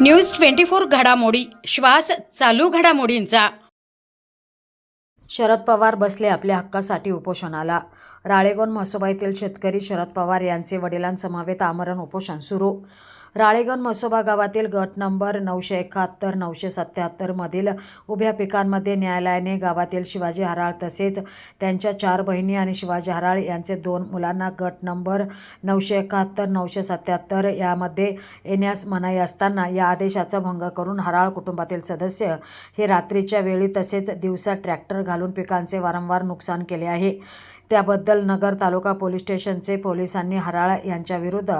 News twenty four घडामोडी श्वास चालू घडामोडींचा. शरद पवार बसले आपल्या हक्कासाठी उपोषणाला. राळेगोन म्हसोबा येथील शेतकरी शरद पवार यांचे वडिलांसमवेत आमरण उपोषण सुरू राळेगण म्हसोबा गावातील गट नंबर नऊशे एकाहत्तर नऊशे सत्याहत्तरमधील उभ्या पिकांमध्ये न्यायालयाने गावातील शिवाजी हराळ तसेच त्यांच्या चार बहिणी आणि शिवाजी हराळ यांचे दोन मुलांना गट नंबर नऊशे एकाहत्तर नऊशे सत्याहत्तर यामध्ये येण्यास मनाई असताना या आदेशाचा भंग करून हराळ कुटुंबातील सदस्य हे रात्रीच्या वेळी तसेच दिवसा ट्रॅक्टर घालून पिकांचे वारंवार नुकसान केले आहे. त्याबद्दल नगर तालुका पोलीस स्टेशनचे पोलिसांनी हराळ यांच्याविरुद्ध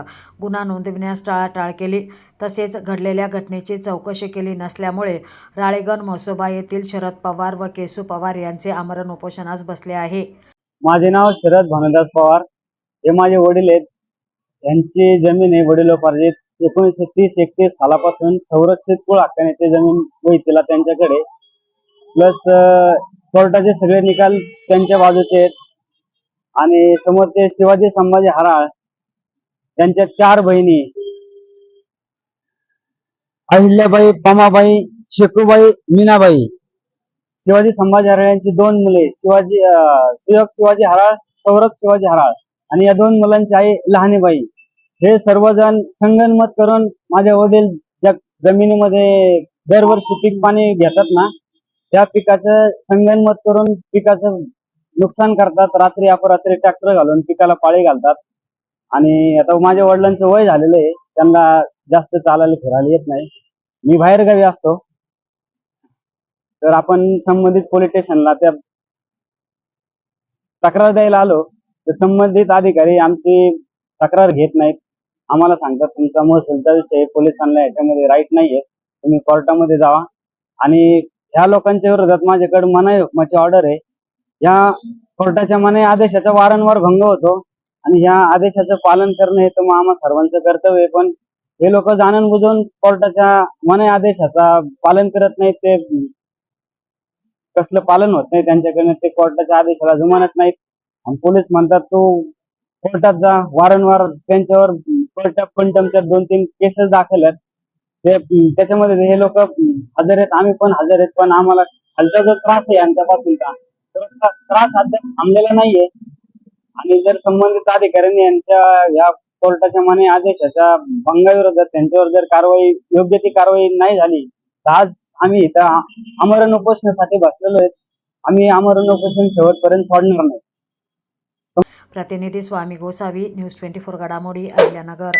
गुन्हा नोंदविण्यास टाळाटाळ केली. तसेच घडलेल्या घटनेची चौकशी केली नसल्यामुळे राळेगण म्हसोबा येथील शरद पवार व केसू पवार यांचे आमरण उपोषणास बसले आहे. माझे नाव शरद भानुदास पवार. हे माझे वडील आहेत. यांची जमीन आहे वडिलोपार्जित. एकोणीसशे तीस एकतीस सालापासून संरक्षित कुळ हक्काने ते जमीन वैतीला त्यांच्याकडे प्लस कोर्टाचे सगळे निकाल त्यांच्या बाजूचे आहेत. आणि समोरचे शिवाजी संभाजी हराळ त्यांच्या चार बहिणी. अहिल्याबाई पमाबाई शेकूबाई मीनाबाई. शिवाजी संभाजी हराळ यांची दोन मुले शिवाजी शिवक शिवाजी हराळ सौरभ शिवाजी हराळ आणि या दोन मुलांची आई लहानीबाई. हे सर्वजण संगनमत करून माझे वडील ज्या जमिनीमध्ये दरवर्षी पीक पाणी घेतात ना त्या पिकाचं संगनमत करून पिकाचं नुकसान करतात. रात्री अपरात्री ट्रॅक्टर घालून पिकाला पाळी घालतात. आणि आता माझ्या वडिलांचं वय झालेलं आहे. त्यांना जास्त चालायला फिरायला येत नाही. मी बाहेर गावी असतो. तर आपण संबंधित पोलीस स्टेशनला त्या तक्रार द्यायला आलो. तर संबंधित अधिकारी आमची तक्रार घेत नाहीत. आम्हाला सांगतात तुमचा महसूलचा विषय पोलिसांना याच्यामध्ये राईट नाहीये. तुम्ही कोर्टामध्ये जावा. आणि ह्या लोकांच्या विरोधात माझ्याकडे मनाई हुकमाची ऑर्डर आहे. या कोर्टाच्या मने आदेशाचा वारंवार भंग होतो आणि या आदेशाचं पालन करणं हे तर मग आम्हा सर्वांचं कर्तव्य पण हे लोक जाणून बुजून कोर्टाच्या मने आदेशाचा पालन करत नाहीत ते कसलं पालन होत नाही त्यांच्याकडनं ते कोर्टाच्या आदेशाला जुमानत नाहीत. आणि पोलीस म्हणतात तू कोर्टात जा वारंवार त्यांच्यावर कोर्टात दोन तीन केसेस दाखल आहेत. ते त्याच्यामध्ये हे लोक हजर आहेत आम्ही पण हजर आहेत पण आम्हाला खालचा जो त्रास आहे यांच्यापासूनचा तर त्रास अद्याप थांबलेला नाहीये. आणि जर संबंधित अधिकाऱ्यांनी यांच्या या कोर्टाच्या मने आदेशाच्या भंगाविरोधात त्यांच्यावर जर कारवाई योग्य ती कारवाई नाही झाली तर आज आम्ही इथं आमरण उपोषणासाठी बसलेलो आहेत. आम्ही आमरण उपोषण शेवटपर्यंत सोडणार नाही. प्रतिनिधी Swami Gosavi news twenty four घडामोडी अहिल्यानगर.